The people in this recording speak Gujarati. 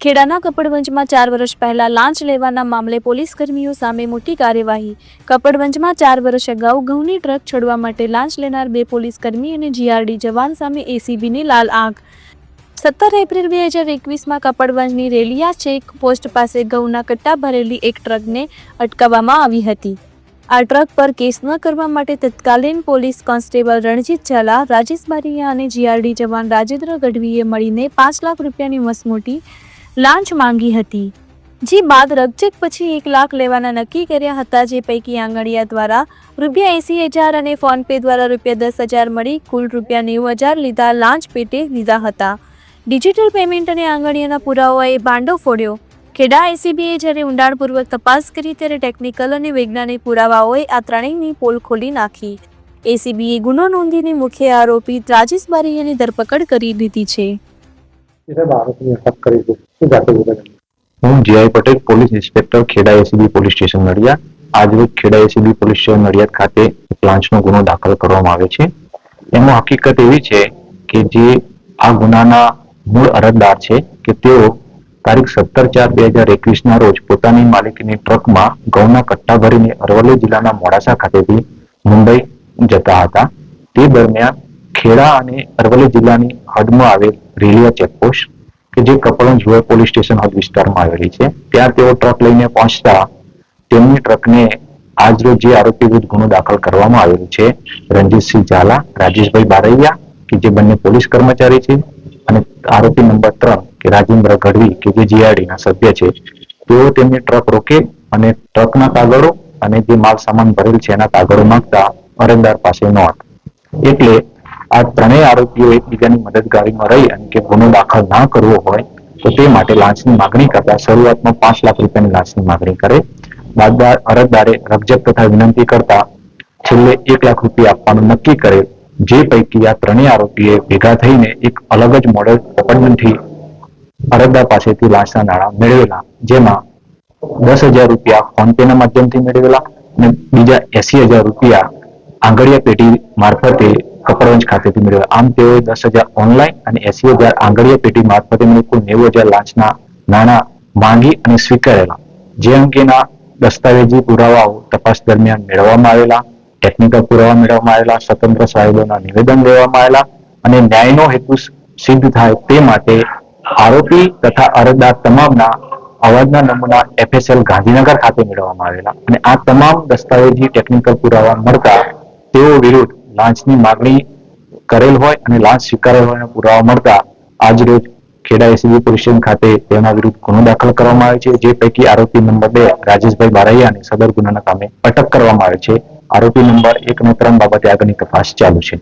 ખેડાના કપડવંજમાં ચાર વર્ષ પહેલા લાંચ લેવાના મામલે પોલીસ કર્મીઓ સામે મોટી કાર્યવાહી. કપડવંજમાં ચાર વર્ષ અગાઉ ઘઉંની ટ્રક છોડવા માટે લાંચ લેનાર બે પોલીસ કર્મી અને જીઆરડી જવાન સામે એસીબીની લાલ આંખ સત્તર એપ્રિલ બે હજાર એકવીસમાં કપડવંજની રેલિયા ચેક પોસ્ટ પાસે ઘઉંના કટ્ટા ભરેલી એક ટ્રકને અટકાવવામાં આવી હતી. આ ટ્રક પર કેસ ન કરવા માટે તત્કાલીન પોલીસ કોન્સ્ટેબલ રણજીત ઝાલા, રાજેશ બારિયા અને જીઆરડી જવાન રાજેન્દ્ર ગઢવીએ મળીને પાંચ લાખ રૂપિયાની મસમોટી લાંચ માંગી હતી. જે બાદ રકચેક પછી એક લાખ લેવાના નક્કી કર્યા હતા જે પૈકી આંગણિયા દ્વારા રૂપિયા એંસી હજાર અને ફોનપે દ્વારા રૂપિયા દસ હજાર મળી, કુલ રૂપિયા નેવું હજાર લીધા લાંચ પેટે લીધા હતા. ડિજિટલ પેમેન્ટ અને આંગણિયાના પુરાવાએ ભાંડો ફોડ્યો. ખેડા એસીબીએ જ્યારે ઊંડાણપૂર્વક તપાસ કરી ત્યારે ટેકનિકલ અને વૈજ્ઞાનિક પુરાવાઓએ આ ત્રણેયની પોલ ખોલી નાખી. એસીબીએ ગુનો નોંધીને મુખ્ય આરોપી રાજેશ બારીયાની ધરપકડ કરી દીધી છે. હું GI Patel, police inspector, Kheda ACB police station Nadiad. આજરોજ Kheda ACB police station Nadiad ખાતે લાંચનો ગુનો દાખલ કરવામાં આવ્યો છે. એમાં હકીકત એવી છે કે જે આ ગુનાના મૂળ અરજદાર છે કે તેઓ તારીખ સત્તર ચાર બે હજાર એકવીસ ના રોજ પોતાની માલિકીની ટ્રકમાં ઘઉંના કટ્ટા ભરીને અરવલ્લી જિલ્લાના મોડાસા ખાતેથી મુંબઈ જતા હતા. તે દરમિયાન ખેડા અને અરવલ્લી જિલ્લાની હદમાં આવેલ રેલિયા ચેકપોસ્ટ કે જે કપડવંજ રોડ પોલીસ સ્ટેશન હદ વિસ્તારમાં આવેલી છે. ત્યાં તેઓ ટ્રક લઈને પહોંચતા તેમની ટ્રકને આજરોજ જે આરોપી વિરુદ્ધ ગુનો દાખલ કરવામાં આવેલો છે, રણજીતસિંહ ઝાલા, રાજેશભાઈ બારૈયા, કે જે બંને પોલીસ કર્મચારી છે, અને આરોપી નંબર ત્રણ, કે રાજેન્દ્ર ગઢવી, કે જે જીઆરડી ના સભ્ય છે, તેઓ તેમની ટ્રક રોકે અને ટ્રકના કાગળો અને જે માલ સામાન ભરેલ છે એના કાગળો માંગતા અરજદાર પાસે નોટ એટલે આ ત્રણેય આરોપીઓ એકબીજાની મદદગારીમાં રહી અને કે ગુનો દાખલ ના કરવો હોય, તો તે માટે લાંચની માગણી કરતા શરૂઆતમાં પાંચ લાખ રૂપિયાની લાંચની માગણી કરે. બાદ અરજદારે રકજક તથા વિનંતી કરતા છેલ્લે એક લાખ રૂપિયા આપવાનું નક્કી કરે, જે પૈકી આ ત્રણેય આરોપીએ ભેગા થઈને એક અલગ જ મોડેલ પ્રબંધનથી અરજદાર પાસેથી લાંચના નાણાં મેળવેલા, જેમાં દસ હજાર રૂપિયા ફોન પે ના માધ્યમથી મેળવેલા અને બીજા એસી હજાર રૂપિયા આંગળીયા પેટી મારફતે કપડવંજ ખાતેથી મેળવ્યા આમ તેઓએ દસ હજાર ઓનલાઈન અને એસી હજાર આંગળીય પેટી મારફતે મળી કુલ નેવું હજાર લાંચના નાણાં માંગી અને સ્વીકારેલા. જે અંગેના દસ્તાવેજી પુરાવાઓ તપાસ દરમિયાન મેળવવામાં આવેલા ટેકનિકલ પુરાવા મેળવવામાં આવેલા, સ્વતંત્ર સાહેબોના નિવેદન લેવામાં આવેલા અને ન્યાયનો હેતુ સિદ્ધ થાય તે માટે આરોપી તથા અરજદાર તમામના અવાજના નમૂના એફએસએલ ગાંધીનગર ખાતે મેળવવામાં આવેલા. અને આ તમામ દસ્તાવેજી ટેકનિકલ પુરાવા મળતા તેઓ વિરુદ્ધ લાંચની માગણી કરેલ હોય અને લાંચ સ્વીકારેલ હોય પુરાવા મળતા આજ રોજ ખેડા એસીબી પોલીસ ખાતે તેના વિરુદ્ધ ગુનો દાખલ કરવામાં આવે છે. જે પૈકી આરોપી નંબર બે રાજેશભાઈ બારૈયાને સદર ગુનાના કામે અટક કરવામાં આવે છે. આરોપી નંબર એક અને ત્રણ બાબતે આગળની તપાસ ચાલુ છે.